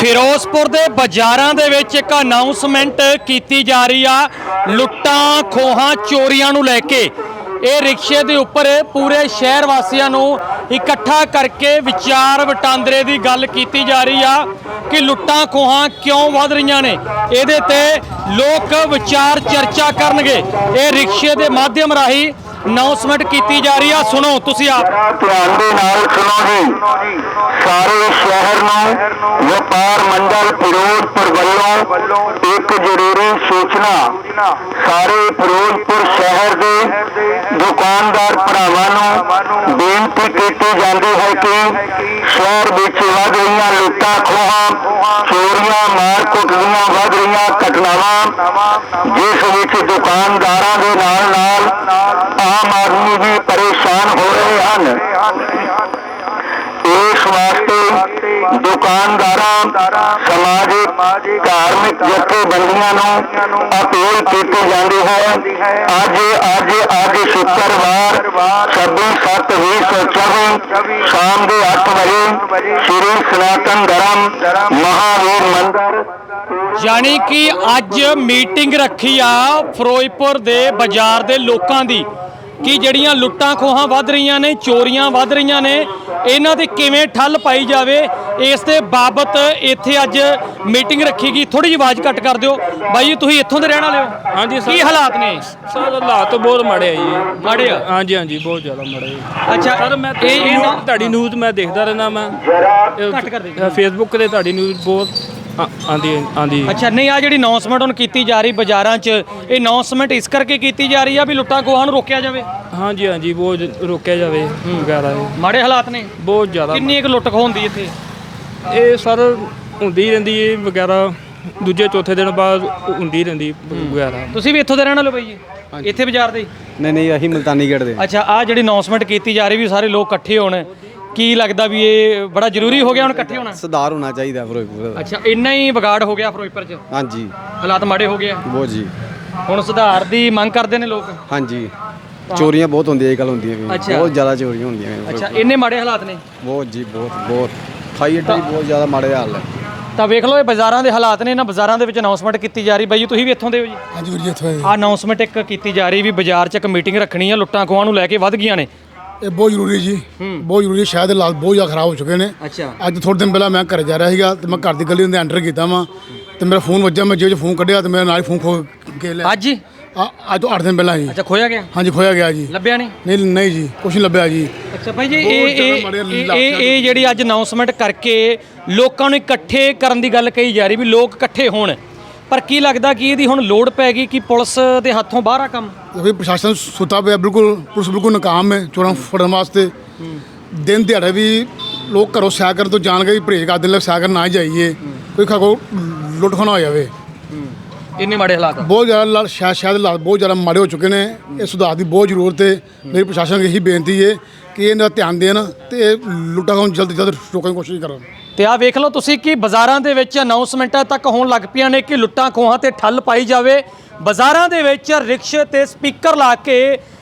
ਫਿਰੋਜ਼ਪੁਰ ਦੇ ਬਾਜ਼ਾਰਾਂ ਦੇ ਵਿੱਚ ਇੱਕ ਅਨਾਉਂਸਮੈਂਟ ਕੀਤੀ ਜਾ ਰਹੀ ਆ। ਲੁੱਟਾਂ, ਖੋਹਾਂ, ਚੋਰੀਆਂ ਨੂੰ ਲੈ ਕੇ। ਇਹ ਰਿਕਸ਼ੇ ਦੇ ਉੱਪਰ ਪੂਰੇ ਸ਼ਹਿਰ ਵਾਸੀਆਂ ਨੂੰ ਇਕੱਠਾ ਕਰਕੇ ਵਿਚਾਰ ਵਟਾਂਦਰੇ ਦੀ ਗੱਲ ਕੀਤੀ ਜਾ ਰਹੀ ਆ ਕਿ ਲੁੱਟਾਂ, ਖੋਹਾਂ ਕਿਉਂ ਵੱਧ ਰਹੀਆਂ ਨੇ? ਇਹਦੇ ਤੇ ਲੋਕ ਵਿਚਾਰ ਚਰਚਾ ਕਰਨਗੇ। ਇਹ ਰਿਕਸ਼ੇ ਦੇ ਮਾਧਿਅਮ ਰਾਹੀਂ ਅਨਾਉਂਸਮੈਂਟ ਕੀਤੀ ਜਾ ਰਹੀ ਆ, ਸੁਣੋ ਤੁਸੀਂ ਆਪ। ਧਿਆਨ ਦੇ ਨਾਲ ਸੁਣੋ ਜੀ। ਸਾਰੇ ਸ਼ਹਿਰ ਨੂੰ, ਵਪਾਰ ਮੰਡਲ, ਫਿਰੋਜ਼ਪੁਰ ਵੱਲੋਂ ਇੱਕ ਜ਼ਰੂਰੀ ਸੂਚਨਾ। ਸਾਰੇ ਫਿਰੋਜ਼ਪੁਰ ਸ਼ਹਿਰ ਦੇ ਦੁਕਾਨਦਾਰ ਭਰਾਵਾਂ ਨੂੰ ਬੇਨਤੀ ਕੀਤੀ ਜਾਂਦੀ ਹੈ ਕਿ ਸ਼ਹਿਰ ਵਿੱਚ ਵੱਧ ਰਹੀਆਂ ਲੁੱਟਾਂ ਖੋਹਾਂ ਚੋਰੀਆਂ ਮਾਰ ਕੁੱਟ ਦੀਆਂ ਵੱਧ ਰਹੀਆਂ ਘਟਨਾਵਾਂ ਜਿਸ ਵਿੱਚ ਦੁਕਾਨਦਾਰਾਂ ਦੇ ਨਾਲ ਨਾਲ ਆਮ ਆਦਮੀ ਵੀ ਪਰੇਸ਼ਾਨ ਹੋ ਰਹੇ ਹਨ। ਵਾਸਤੇ ਦੁਕਾਨਦਾਰਾਂ, ਸਮਾਜਿਕ, ਧਾਰਮਿਕ ਜਥੇਬੰਦੀਆਂ ਨੂੰ ਅਪੀਲ ਕੀਤੀ ਜਾਂਦੀ ਹੈ। ਅੱਜ ਅੱਜ ਅੱਜ ਸ਼ੁੱਕਰਵਾਰ 26/7/2024 ਸ਼ਾਮ ਦੇ 8 ਵਜੇ ਸ੍ਰੀ ਸਨਾਤਨ ਧਰਮ ਮਹਾਵੀਰ ਮੰਦਰ ਯਾਨੀ ਕਿ ਅੱਜ ਮੀਟਿੰਗ ਰੱਖੀ ਆ ਫਿਰੋਜ਼ਪੁਰ ਦੇ ਬਾਜ਼ਾਰ ਦੇ ਲੋਕਾਂ ਦੀ। ਕਿ ਜਿਹੜੀਆਂ ਲੁੱਟਾਂ ਖੋਹਾਂ ਵੱਧ ਰਹੀਆਂ ਨੇ ਚੋਰੀਆਂ ਵੱਧ ਰਹੀਆਂ ਨੇ ਇਹਨਾਂ ਤੇ ਕਿਵੇਂ ਠੱਲ ਪਾਈ ਜਾਵੇ ਇਸ ਦੇ ਬਾਬਤ ਇੱਥੇ ਅੱਜ ਮੀਟਿੰਗ ਰੱਖੀ ਗਈ। ਥੋੜੀ ਜਿਹੀ ਆਵਾਜ਼ ਘੱਟ ਕਰ ਦਿਓ। ਬਾਈ ਜੀ ਤੁਸੀਂ ਇੱਥੋਂ ਦੇ ਰਹਿਣ ਵਾਲੇ ਹੋ? ਹਾਂਜੀ ਸਰ। ਕੀ ਹਾਲਾਤ ਨੇ? ਸਰ ਹਾਲਾਤ ਬਹੁਤ ਮਾੜੇ ਆ ਜੀ। ਮਾੜੇ ਆ? ਹਾਂਜੀ ਹਾਂਜੀ ਬਹੁਤ ਜ਼ਿਆਦਾ ਮਾੜੇ ਆ ਅੱਛਾ ਸਰ ਮੈਂ ਇਹ ਇਹ ਨਾ- ਤੁਹਾਡੀ ਨਿਊਜ਼ ਮੈਂ ਦੇਖਦਾ ਰਹਿੰਦਾ ਮੈਂ। ਘੱਟ ਕਰ ਦੇ। ਫੇਸਬੁੱਕ ਤੇ ਤੁਹਾਡੀ ਨਿਊਜ਼ ਬਹੁਤ ਆਂਦੀ ਆਂਦੀ। ਅੱਛਾ ਨਹੀਂ ਆ ਜਿਹੜੀ ਅਨਾਉਂਸਮੈਂਟ ਹੁਣ ਕੀਤੀ ਜਾ ਰਹੀ ਬਾਜ਼ਾਰਾਂ 'ਚ ਇਹ ਅਨਾਉਂਸਮੈਂਟ ਇਸ ਕਰਕੇ ਕੀਤੀ ਜਾ ਰਹੀ ਆ ਵੀ ਲੁੱਟਾਂ ਖੋਹਾਂ ਨੂੰ ਰੋਕਿਆ ਜਾਵੇ? ਹਾਂਜੀ ਹਾਂਜੀ ਬਹੁਤ ਰੋਕਿਆ ਜਾਵੇ ਵਗੈਰਾ ਇਹ। ਮਾੜੇ ਹਾਲਾਤ ਨੇ? ਬਹੁਤ ਜ਼ਿਆਦਾ। ਕਿੰਨੀ ਇੱਕ ਲੁੱਟ ਖੋਹ ਹੁੰਦੀ ਇੱਥੇ? ਇਹ ਸਰ ਹੁੰਦੀ ਰਹਿੰਦੀ ਹੈ ਵਗੈਰਾ ਦੂਜੇ ਚੌਥੇ ਦਿਨ ਬਾਅਦ ਹੁੰਦੀ ਰਹਿੰਦੀ ਵਗੈਰਾ। ਤੁਸੀਂ ਵੀ ਇੱਥੋਂ ਦੇ ਰਹਿਣ ਵਾਲੇ ਹੋ ਬਾਈ ਜੀ? ਇੱਥੇ ਬਾਜ਼ਾਰ ਦੇ? ਹੀ? ਨਹੀਂ ਨਹੀਂ ਅਸੀਂ ਮਲਤਾਨੀ ਗੇਟ ਦੇ। ਅੱਛਾ ਆ ਜਿਹੜੀ ਅਨਾਉਂਸਮੈਂਟ ਕੀਤੀ ਜਾ ਰਹੀ ਵੀ ਸਾਰੇ ਲੋਕ ਇਕੱਠੇ ਹੋਣ ਕੀ ਲੱਗਦਾ ਵੀ ਇਹ ਬੜਾ ਜ਼ਰੂਰੀ ਹੋ ਗਿਆ ਹੁਣ ਇਕੱਠੇ ਹੋਣਾ? ਸੁਧਾਰ ਹੋਣਾ ਚਾਹੀਦਾ ਫਿਰੋਜ਼ਪੁਰ ਦਾ। ਅੱਛਾ ਇੰਨਾ ਹੀ ਵਿਗਾੜ ਹੋ ਗਿਆ ਫਿਰੋਜ਼ਪੁਰ 'ਚ? ਹਾਂਜੀ। ਹਾਲਾਤ ਮਾੜੇ ਹੋ ਗਏ ਆ। ਬਹੁਤ ਜੀ। ਹੁਣ ਸੁਧਾਰ ਦੀ ਮੰਗ ਕਰਦੇ ਨੇ ਲੋਕ? ਹਾਂਜੀ। ਚੋਰੀਆਂ ਬਹੁਤ ਹੁੰਦੀਆਂ ਇਹ ਗੱਲ ਹੁੰਦੀਆਂ ਵੀ। ਅੱਛਾ। ਬਹੁਤ ਜ਼ਿਆਦਾ ਚੋਰੀਆਂ ਹੁੰਦੀਆਂ ਨੇ ਅੱਛਾ ਇੰਨੇ ਮਾੜੇ ਹਾਲਾਤ ਨੇ? ਬਹੁਤ ਜੀ ਬਹੁਤ ਬਹੁਤ। ਖਾਈ ਅੱਡੇ ਬਹੁਤ ਜ਼ਿਆਦਾ ਮਾੜੇ ਹਾਲ ਹੈ ਤਾਂ ਵੇਖ ਲਓ ਇਹ ਬਾਜ਼ਾਰਾਂ ਦੇ ਹਾਲਾਤ ਨੇ ਇਹਨਾਂ ਬਾਜ਼ਾਰਾਂ ਦੇ ਵਿੱਚ ਅਨਾਉਂਸਮੈਂਟ ਕੀਤੀ ਜਾ ਰਹੀ। ਬਾਈ ਜੀ ਤੁਸੀਂ ਵੀ ਇੱਥੋਂ ਦੇ ਹੋ ਜੀ? ਹਾਂਜੀ ਵੀਰ ਜੀ ਇੱਥੋਂ ਆਏ। ਆ ਅਨਾਉਂਸਮੈਂਟ ਇੱਕ ਕੀਤੀ ਜਾ ਰਹੀ ਵੀ ਬਾਜ਼ਾਰ 'ਚ ਇੱਕ ਮੀਟਿੰਗ ਰੱਖਣੀ ਆ ਲੁੱਟਾਂ ਖੋਹਾਂ ਨੂੰ ਲੈ ਕੇ ਵੱਧ ਗਈਆਂ ਨੇ। ਇਹ ਬਹੁਤ ਜ਼ਰੂਰੀ ਜੀ। ਬਹੁਤ ਜ਼ਰੂਰੀ ਸ਼ਾਇਦ ਹਾਲਾਤ ਬਹੁਤ ਜ਼ਿਆਦਾ ਖਰਾਬ ਹੋ ਚੁੱਕੇ ਨੇ। ਅੱਛਾ। ਅੱਜ ਥੋੜੇ ਦਿਨ ਪਹਿਲਾਂ ਮੈਂ ਘਰ ਜਾ ਰਿਹਾ ਸੀਗਾ ਤੇ ਮੈਂ ਘਰ ਦੀ ਗਲੀ ਦੇ ਐਂਟਰ ਕੀਤਾ ਵਾਂ ਤੇ ਮੇਰਾ ਫੋਨ ਵੱਜਾ ਮੈਂ ਜੇਬ 'ਚ ਫੋਨ ਕੱਢਿਆ ਤੇ ਮੇਰਾ ਨਾਲ ਹੀ ਫੋਨ ਖੋ ਕੇ ਲਿਆ। ਅੱਜ ਹੀ? ਆ- ਅੱਜ ਤੋਂ 8 ਦਿਨ ਪਹਿਲਾਂ ਜੀ। ਅੱਛਾ ਖੋਇਆ ਗਿਆ? ਹਾਂਜੀ ਖੋਇਆ ਗਿਆ ਜੀ। ਲੱਭਿਆ ਨਹੀਂ? ਨਹੀਂ ਨਹੀਂ ਜੀ ਕੁਛ ਨਹੀਂ ਲੱਭਿਆ ਜੀ। ਅੱਛਾ ਭਾਈ ਜੀ ਬਹੁਤ ਇਹ ਜ਼ਿਆਦਾ ਇਹ ਮਾੜੇ ਇਹ- ਹਾਲਾਤ ਇਹ ਇਹ ਜਿਹੜੀ ਅੱਜ ਅਨਾਉਂਸਮੈਂਟ ਕਰਕੇ ਲੋਕਾਂ ਨੂੰ ਇਕੱਠੇ ਕਰਨ ਦੀ ਗੱਲ ਕਹੀ ਜਾ ਰਹੀ ਵੀ ਲੋਕ ਇਕੱਠੇ ਹੋਣ। ਪਰ ਕੀ ਲੱਗਦਾ ਕਿ ਇਹਦੀ ਹੁਣ ਲੋੜ ਪੈ ਗਈ ਕਿ ਪੁਲਿਸ ਦੇ ਹੱਥੋਂ ਬਾਹਰ ਆ ਕੰਮ? ਕਿਉਂਕਿ ਪ੍ਰਸ਼ਾਸਨ ਸੁੱਤਾ ਪਿਆ ਬਿਲਕੁਲ ਪੁਲਿਸ ਬਿਲਕੁਲ ਨਾਕਾਮ ਹੈ ਚੋਰਾਂ ਫੜਨ ਵਾਸਤੇ। ਦਿਨ ਦਿਹਾੜੇ ਵੀ ਲੋਕ ਘਰੋਂ ਸੈਰ ਕਰਨ ਤੋਂ ਜਾਣ ਗਏ ਪਰਹੇਜ਼ ਕਰਦੇ ਨੇ ਸੈਰ ਕਰਨ ਨਾ ਜਾਈਏ। ਕੋਈ ਖਾਕੋ ਲੁੱਟ ਖਾਣਾ ਹੋ ਜਾਵੇ। ਇੰਨੇ ਮਾੜੇ ਹਾਲਾਤ ਆ। ਬਹੁਤ ਜ਼ਿਆਦਾ ਲਾ- ਸ਼ਾਇਦ ਸ਼ਾਇਦ ਹਾਲਾਤ ਬਹੁਤ ਜ਼ਿਆਦਾ ਮਾੜੇ ਹੋ ਚੁੱਕੇ ਨੇ। ਇਹ ਸੁਧਾਰ ਦੀ ਬਹੁਤ ਜ਼ਰੂਰਤ ਹੈ। ਮੇਰੀ ਪ੍ਰਸ਼ਾਸਨ ਨੂੰ ਇਹੀ ਬੇਨਤੀ ਹੈ ਕਿ ਇਹਨਾਂ ਦਾ ਧਿਆਨ ਦੇਣ ਤੇ ਇਹ ਲੁੱਟਾਂ ਨੂੰ ਜਲਦ ਤੋਂ ਜਲਦ ਰੋਕਣ ਦੀ ਕੋਸ਼ਿਸ਼ ਕਰਨ। ਤੇ ਆ ਵੇਖ ਲਓ ਤੁਸੀਂ ਕਿ ਬਾਜ਼ਾਰਾਂ ਦੇ ਵਿੱਚ ਅਨਾਉਂਸਮੈਂਟਾਂ ਤੱਕ ਹੋਣ ਲੱਗ ਪਈਆਂ ਨੇ ਕਿ ਲੁੱਟਾਂ ਖੋਹਾਂ ਤੇ ਠੱਲ ਪਾਈ ਜਾਵੇ। ਬਾਜ਼ਾਰਾਂ ਦੇ ਵਿੱਚ ਰਿਕਸ਼ੇ ਤੇ ਸਪੀਕਰ ਲਾ ਕੇ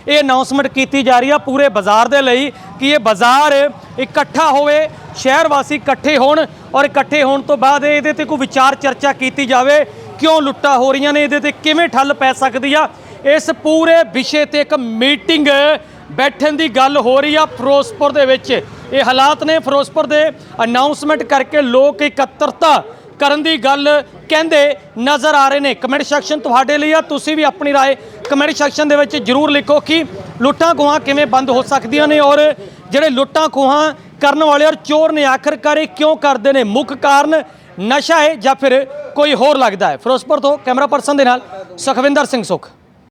ਇਹ ਅਨਾਉਂਸਮੈਂਟ ਕੀਤੀ ਜਾ ਰਹੀ ਆ ਪੂਰੇ ਬਾਜ਼ਾਰ ਦੇ ਲਈ ਕਿ ਇਹ ਬਾਜ਼ਾਰ ਇਕੱਠਾ ਹੋਵੇ, ਸ਼ਹਿਰ ਵਾਸੀ ਇਕੱਠੇ ਹੋਣ ਔਰ ਇਕੱਠੇ ਹੋਣ ਤੋਂ ਬਾਅਦ ਇਹਦੇ ਤੇ ਕੋਈ ਵਿਚਾਰ ਚਰਚਾ ਕੀਤੀ ਜਾਵੇ। ਕਿਉਂ ਲੁੱਟਾਂ ਹੋ ਰਹੀਆਂ ਨੇ, ਇਹਦੇ ਤੇ ਕਿਵੇਂ ਠੱਲ ਪੈ ਸਕਦੀ ਆ? ਇਸ ਪੂਰੇ ਵਿਸ਼ੇ ਤੇ ਇੱਕ ਮੀਟਿੰਗ ਬੈਠਣ ਦੀ ਗੱਲ ਹੋ ਰਹੀ ਆ ਫਿਰੋਜ਼ਪੁਰ ਦੇ ਵਿੱਚ। ਇਹ ਹਾਲਾਤ ਨੇ ਫਿਰੋਜ਼ਪੁਰ ਦੇ ਅਨਾਉਂਸਮੈਂਟ ਕਰਕੇ ਲੋਕ ਇਕੱਤਰਤਾ ਕਰਨ ਦੀ ਗੱਲ ਕਹਿੰਦੇ ਨਜ਼ਰ ਆ ਰਹੇ ਨੇ ਕਮੈਂਟ ਸੈਕਸ਼ਨ ਤੁਹਾਡੇ ਲਈ ਆ ਤੁਸੀਂ ਵੀ ਆਪਣੀ رائے ਕਮੈਂਟ ਸੈਕਸ਼ਨ ਦੇ ਵਿੱਚ ਜਰੂਰ ਲਿਖੋ ਕਿ ਲੁੱਟਾਂ ਖੋਹਾਂ ਕਿਵੇਂ ਬੰਦ ਹੋ ਸਕਦੀਆਂ ਨੇ ਔਰ ਜਿਹੜੇ ਲੁੱਟਾਂ ਖੋਹਾਂ ਕਰਨ ਵਾਲੇ ਔਰ ਚੋਰ ਨੇ ਆਖਰਕਾਰ ਇਹ ਕਿਉਂ ਕਰਦੇ ਨੇ ਮੁੱਖ ਕਾਰਨ ਨਸ਼ਾ ਹੈ ਜਾਂ ਫਿਰ ਕੋਈ ਹੋਰ ਲੱਗਦਾ ਹੈ ਫਿਰੋਜ਼ਪੁਰ ਤੋਂ ਕੈਮਰਾ ਪਰਸਨ ਦੇ ਨਾਲ ਸੁਖਵਿੰਦਰ ਸਿੰਘ ਸੁਖ